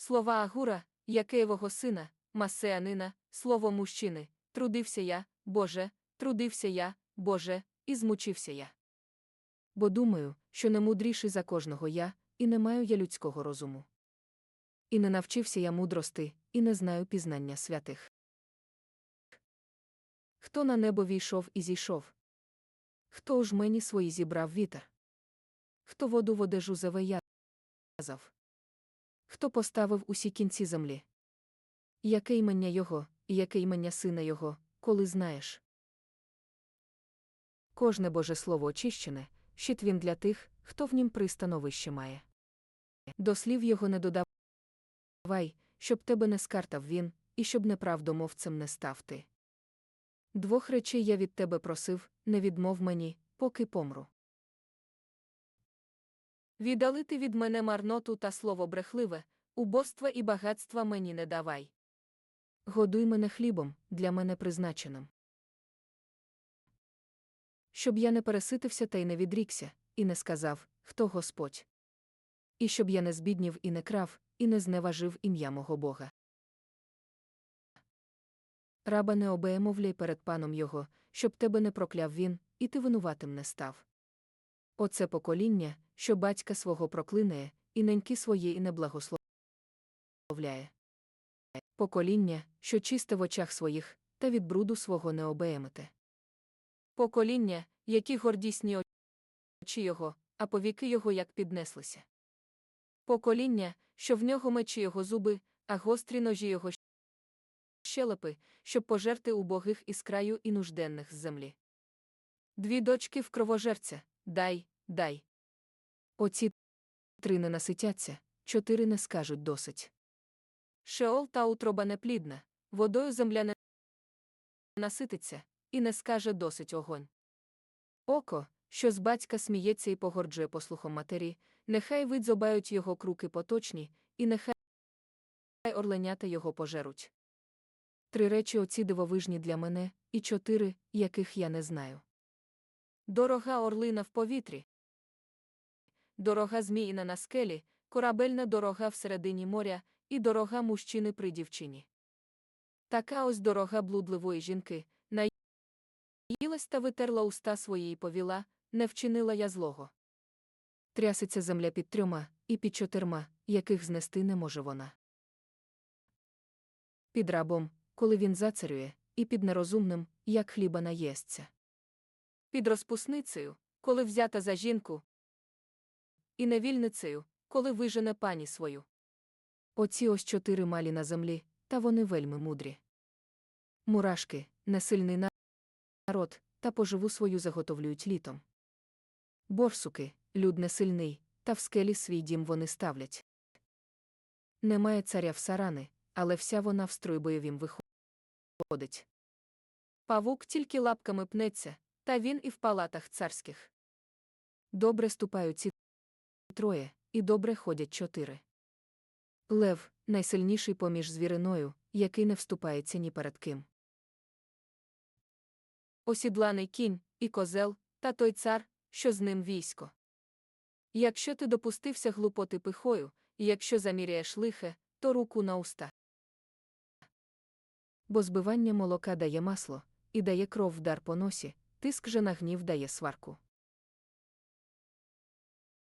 Слова Агура, Якеєвого сина, Масеанина, слово мужчини, трудився я, Боже, трудився я, Боже, і змучився я. Бо думаю, що не мудріший за кожного я, і не маю я людського розуму. І не навчився я мудрости, і не знаю пізнання святих. Хто на небо війшов і зійшов? Хто ж мені свої зібрав вітер? Хто воду в одежу завиязав? Хто поставив усі кінці землі? Яке імення його, і яке імення сина його, коли знаєш? Кожне Боже слово очищене, щит він для тих, хто в нім пристановище має. До слів його не додавай, щоб тебе не скартав він, і щоб неправдомовцем не став ти. Двох речей я від тебе просив, не відмов мені, поки помру. Віддалити від мене марноту та слово брехливе, убоства і багатства мені не давай. Годуй мене хлібом, для мене призначеним. Щоб я не переситився та й не відрікся, і не сказав, хто Господь. І щоб я не збіднів і не крав, і не зневажив ім'я мого Бога. Раба не обеємовляй перед паном його, щоб тебе не прокляв він, і ти винуватим не став. Оце покоління, що батька свого проклинає, і неньки своєї не благословляє. Покоління, що чисте в очах своїх, та від бруду свого не обеємите. Покоління, які гордісні очі його, а повіки його як піднеслися. Покоління, що в нього мечі його зуби, а гострі ножі його щелепи, щоб пожерти убогих із краю і нужденних з землі. Дві дочки в кровожерця, дай, дай. Оці три не наситяться, чотири не скажуть досить. Шеол та утроба неплідна, водою земля не насититься, і не скаже досить огонь. Око, що з батька сміється і погорджує послухом матері, нехай видзобають його круки поточні, і нехай орленята його пожеруть. Три речі оці дивовижні для мене, і чотири, яких я не знаю. Дорога орлина в повітрі. Дорога зміїна на скелі, корабельна дорога всередині моря, і дорога мужчини при дівчині. Така ось дорога блудливої жінки, наїлась та витерла уста своєї повіла, не вчинила я злого. Тряситься земля під трьома, і під чотирма, яких знести не може вона. Під рабом, коли він зацарює, і під нерозумним, як хліба наєсться. Під розпусницею, коли взята за жінку, і невільницею, коли вижене пані свою. Оці ось чотири малі на землі, та вони вельми мудрі. Мурашки, несильний народ, та поживу свою заготовлюють літом. Борсуки, люд несильний, та в скелі свій дім вони ставлять. Немає царя в сарани, але вся вона в строй бойовім виходить. Павук тільки лапками пнеться, та він і в палатах царських. Добре ступають ці троє, і добре ходять чотири. Лев найсильніший поміж звіриною, який не вступається ні перед ким. Осідланий кінь, і козел, та той цар, що з ним військо. Якщо ти допустився глупоти пихою, і якщо заміряєш лихе, то руку на уста. Бо збивання молока дає масло, і дає кров вдар по носі, тиск же на гнів дає сварку.